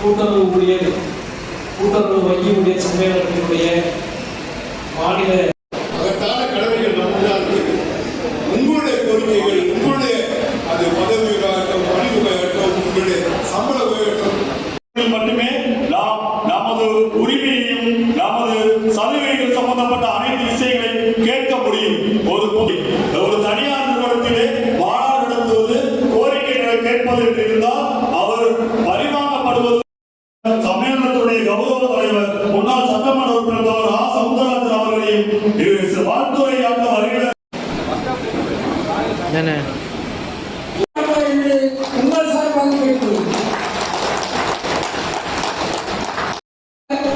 கூட்டுறவு ஊழியர் கூட்டுறவு வங்கியுடைய சம்மேளனத்தினுடைய மாநில அதற்கான கடமைகள் நம் முன்னால் இருக்கு. உங்களுடைய கோரிக்கைகள் உங்களுடைய அது பதவி உயர்வாகட்டும் பணி உயர்வாகட்டும் உங்களுடைய சம்பள உயர்வாகட்டும் இதில் மட்டுமே நாம் நமது உரிமையையும் நமது சலுகைகள் சம்பந்தப்பட்ட அனைத்து விஷயங்களையும் கேட்க முடியும் ஒரு ஒரு தனியார் நிறுவனத்திலே மாநாடு நடத்துவது கோரிக்கைகளை கேட்பது என்று இருந்தால்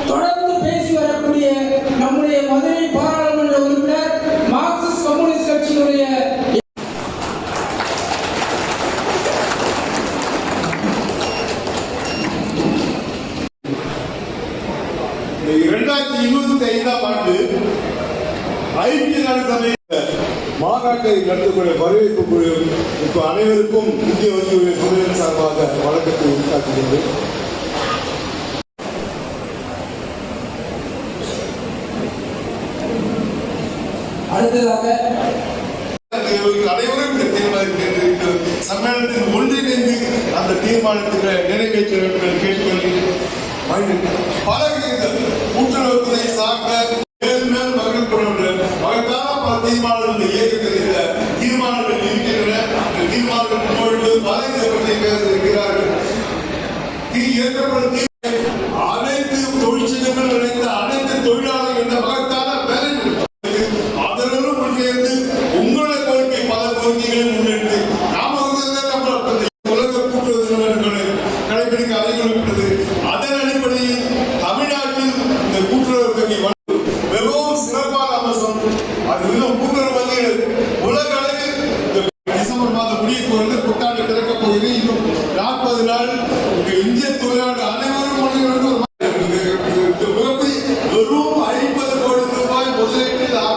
தொடர்ந்து பேசி வரக்கூடிய நம்முடைய மதுரை பாராளுமன்ற உறுப்பினர் மார்க்சிஸ்ட் கம்யூனிஸ்ட் கட்சியினுடைய இரண்டாயிரத்தி இருபத்தி ஐந்தாம் ஆண்டு ஐக்கிய நாடு சபை மாநாட்டை நடத்தக்கூடிய வரவேற்பு குழு இப்ப அனைவருக்கும் இந்திய வங்கியுடைய துறையின் சார்பாக வழக்கத்தை உண்டாக்குகின்றேன் அடுத்ததாக அனைவரும் இந்த தீர்மானத்தில் சம்மேளனத்தில் ஒன்றிணைந்து அந்த தீர்மானத்தில் நிறைவேற்ற வேண்டும் என்று கேட்டுக்கொள்கிறேன். பல கூட்டுறவுத்துறை சார்ந்த மேல் மேல் கொண்ட மகத்தான பல தீர்மானங்கள் இயக்கத்தில் முன்னோடு இருக்கிறார்கள் அனைத்து தொழிற்சங்கங்கள் இணைந்த அனைத்து தொழிலாளர்கள் என்ற மகத்தான வேலை அதனுடன் முன்சேர்ந்து உங்களுடைய கோரிக்கை பல கோரிக்கைகளை முன்னெடுத்து நாம வந்து உலக கூட்டுறவு கடைபிடிக்க அதன் அடிப்படையில் தமிழ்நாட்டில் இந்த கூட்டுறவு மிகவும் சிறப்பான அம்சம் அது மிகவும் கூட்டுறவு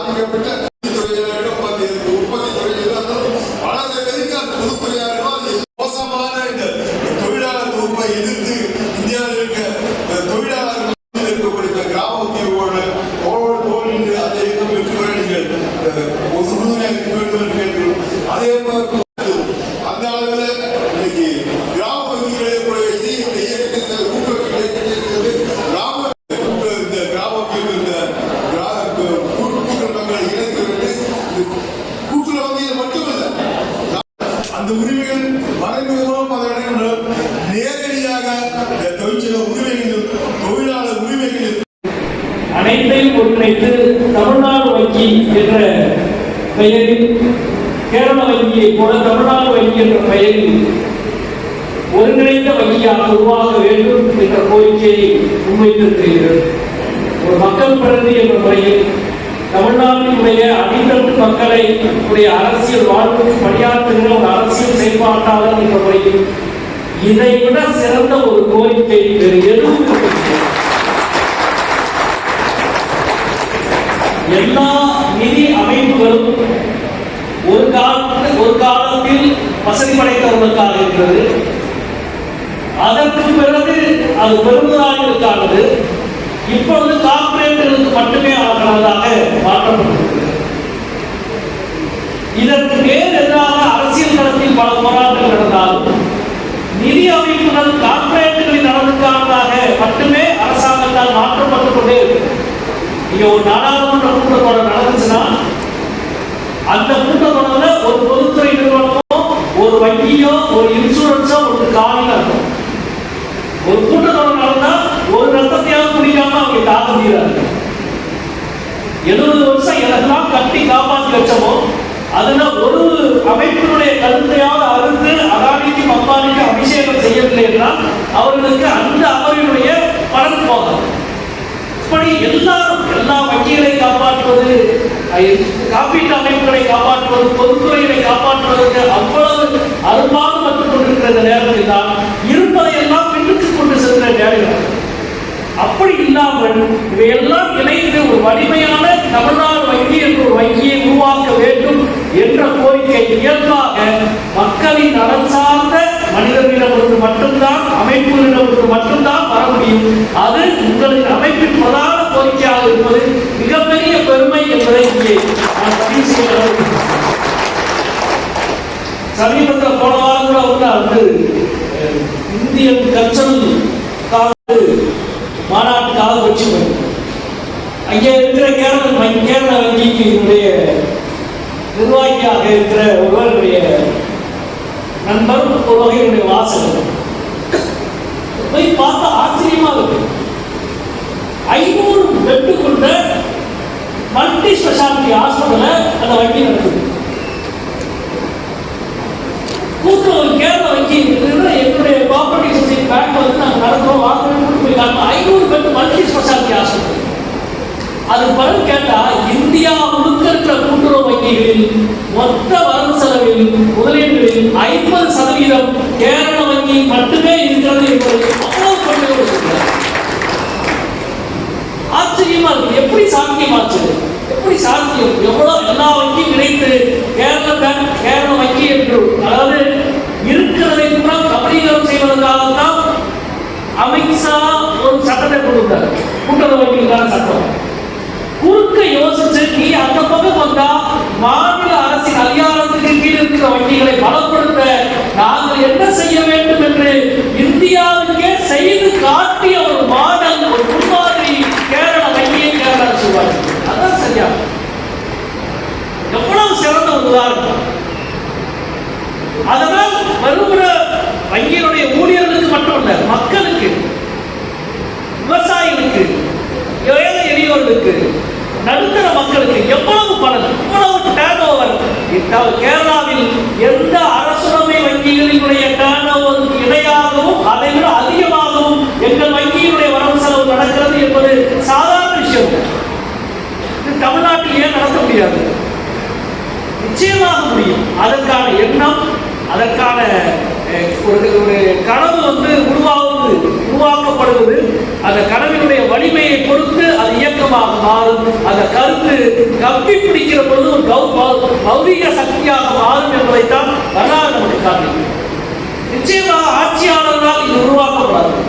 ஆரம்பிக்கப்பட்ட அனைத்தையும் ஒருங்கிணைத்து தமிழ்நாடு வங்கி என்ற பெயரில் கேரள வங்கியை போல தமிழ்நாடு வங்கி என்ற பெயரில் ஒருங்கிணைந்த வங்கியாக உருவாக வேண்டும் என்ற கோரிக்கையை முன்வைத்திருக்கிறது. ஒரு மக்கள் பிரதி என்ற முறையில் தமிழ்நாட்டினுடைய அடித்தட்டு மக்களை உடைய அரசியல் வாழ்வுக்கு பணியாற்றுகிற ஒரு அரசியல் செயல்பாட்டாளர் என்ற முறையில் இதை விட சிறந்த ஒரு கோரிக்கை வேறு எதுவும் எல்லா நிதி அமைப்புகளும் ஒரு காலத்தில் ஒரு காலத்தில் வசதி படைத்தவர்களுக்காக இருக்கிறது அதற்கு பிறகு அது பெருமுதாய்களுக்கானது இப்பொழுது கார்ப்பரேட்டுகளுக்கு மட்டுமே ஆகிறதாக மாற்றப்பட்டிருக்கிறது இதற்கு நேர் எதிராக அரசியல் தளத்தில் பல போராட்டங்கள் நடந்தாலும் நிதி அமைப்புகள் கார்ப்பரேட்டுகளின் நலனுக்கானதாக மட்டுமே அரசாங்கத்தால் மாற்றப்பட்டுக் கொண்டே இருக்கிறது இங்க ஒரு நாடாளுமன்ற கூட்டத்தொடர் நடந்துச்சுன்னா அந்த கூட்டத்தொடர்ல ஒரு பொதுத்துறை நிறுவனமோ ஒரு வங்கியோ ஒரு இன்சூரன்ஸோ ஒரு காலில் இருக்கும் ஒரு கூட்டத்தொடர் நடந்தா ஒரு ரத்தத்தையாவது அவங்க தாக்க முடியாது எழுபது வருஷம் எதெல்லாம் கட்டி காப்பாத்தி வச்சோமோ அதுல ஒரு அமைப்பினுடைய கருத்தையாவது அறுத்து அதானிக்கும் அம்பானிக்கும் அபிஷேகம் செய்யவில்லை என்றால் அவர்களுக்கு அந்த அமர்வினுடைய பலன் போகும் இப்படி எல்லாரும் எல்லா வங்கிகளை காப்பாற்றுவது காப்பீட்டு அமைப்புகளை காப்பாற்றுவது பொதுத்துறைகளை காப்பாற்றுவதற்கு அவ்வளவு அரும்பாடுபட்டுக் கொண்டிருக்கிற இந்த நேரத்தில் தான் இல்லாமல் இவையெல்லாம் இணைந்து ஒரு வலிமையான தமிழ்நாடு வங்கி என்ற ஒரு வங்கியை உருவாக்க வேண்டும் என்ற கோரிக்கை இயல்பாக மக்களின் நலன் சார்ந்த மனிதர்களிடமிருந்து மட்டும்தான் அமைப்புகளிடமிருந்து மட்டும்தான் வர முடியும். அது உங்களின் அமைப்பின் பிரதான கோரிக்கையாக இருப்பது மிகப்பெரிய பெருமை என்பதை இங்கே நான் பதிவு செய்ய சமீபத்தில் போன வாரம் கூட வந்து இந்தியன் கல்ச்சரல் மாநாட்டுக்காக வச்சு அங்கே இருக்கிற கேரள கேரள வங்கிக்கு என்னுடைய நிர்வாகியாக இருக்கிற ஒருவருடைய நண்பர் ஒரு வகையினுடைய வாசகர். போய் பார்த்தா ஆச்சரியமா இருக்கு. ஐநூறு பெட்டு கொண்ட மல்டி ஸ்பெஷாலிட்டி ஹாஸ்பிட்டலை அந்த வங்கி நடக்குது கூட்டுறவு கேரள வங்கி என்னுடைய கோஆபரேட்டிவ் சொசைட்டி பேங்க் வந்து நாங்கள் நடத்துகிறோம் வாங்க கூட்டு ஐநூறு பேருக்கு மல்டி ஸ்பெஷாலிட்டி ஹாஸ்பிட்டல் அது பலன் கேட்டா இந்தியா முழுக்க இருக்கிற கூட்டுறவு வங்கிகளில் மொத்த வரவு செலவில் முதலீடுகளில் ஐம்பது சதவீதம் கேரள வங்கி மட்டுமே இருக்கிறது என்பதை அவ்வளவு பெருமையோடு சொல்கிறார். ஆச்சரியமா இருக்கு. எப்படி சாத்தியமாச்சு எப்படி சாத்தியம்? எவ்வளவு எல்லா வங்கியும் இணைத்து கேரள பேங்க் கேரள வங்கி என்று அதாவது இருக்கிறதை கூட கபலீகரம் செய்வதற்காகத்தான் அமித்ஷா சட்டத்தை கொடுத்தார் வந்தார் சட்டம். குறுக்க யோசிச்சு நீ அந்த பக்கம் வந்தா மாநில அரசின் அதிகாரத்துக்கு கீழ் இருக்கிற வங்கிகளை பலப்படுத்த நாங்கள் என்ன செய்ய வேண்டும் என்று இந்தியாவுக்கே செய்து காட்டிய ஒரு மாடல் ஒரு முன்மாதிரி கேரள வங்கியை கேரளா சொல்வார் அதான் சரியா? எவ்வளவு சிறந்த ஒரு உதாரணம். அதனால் வருகிற வங்கியினுடைய ஊழியர்களுக்கு மட்டும் இல்ல மக்களுக்கு. விவசாயிகளுக்கு ஏழை எளியோர்களுக்கு நடுத்தர மக்களுக்கு எவ்வளவு பலன் எவ்வளவு டேர்ன் ஓவர் கேரளாவில் எந்த அரசுடைமை வங்கிகளினுடைய டேர்ன் ஓவருக்கு இணையாகவும் அதை விட அதிகமாகவும் எங்கள் வங்கியினுடைய வரவு செலவு நடக்கிறது என்பது சாதாரண விஷயம். இது தமிழ்நாட்டில் ஏன் நடத்த முடியாது? நிச்சயமாக முடியும். அதற்கான எண்ணம் அதற்கான ஒரு கனவு வந்து உருவாகும் உருவாகுது உருவாக்கப்படுவது அந்த கனவினுடைய வலிமையை பொறுத்து அது இயக்கமாக மாறும். அந்த கருத்து கப்பி பிடிக்கிற பொழுது ஒரு பௌதிக சக்தியாக மாறும் என்பதைத்தான் வரலாறு நமக்கு காட்டுகிறது. நிச்சயமாக ஆட்சியாளர்களால் இது உருவாக்கப்படாது.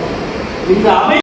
இந்த அமை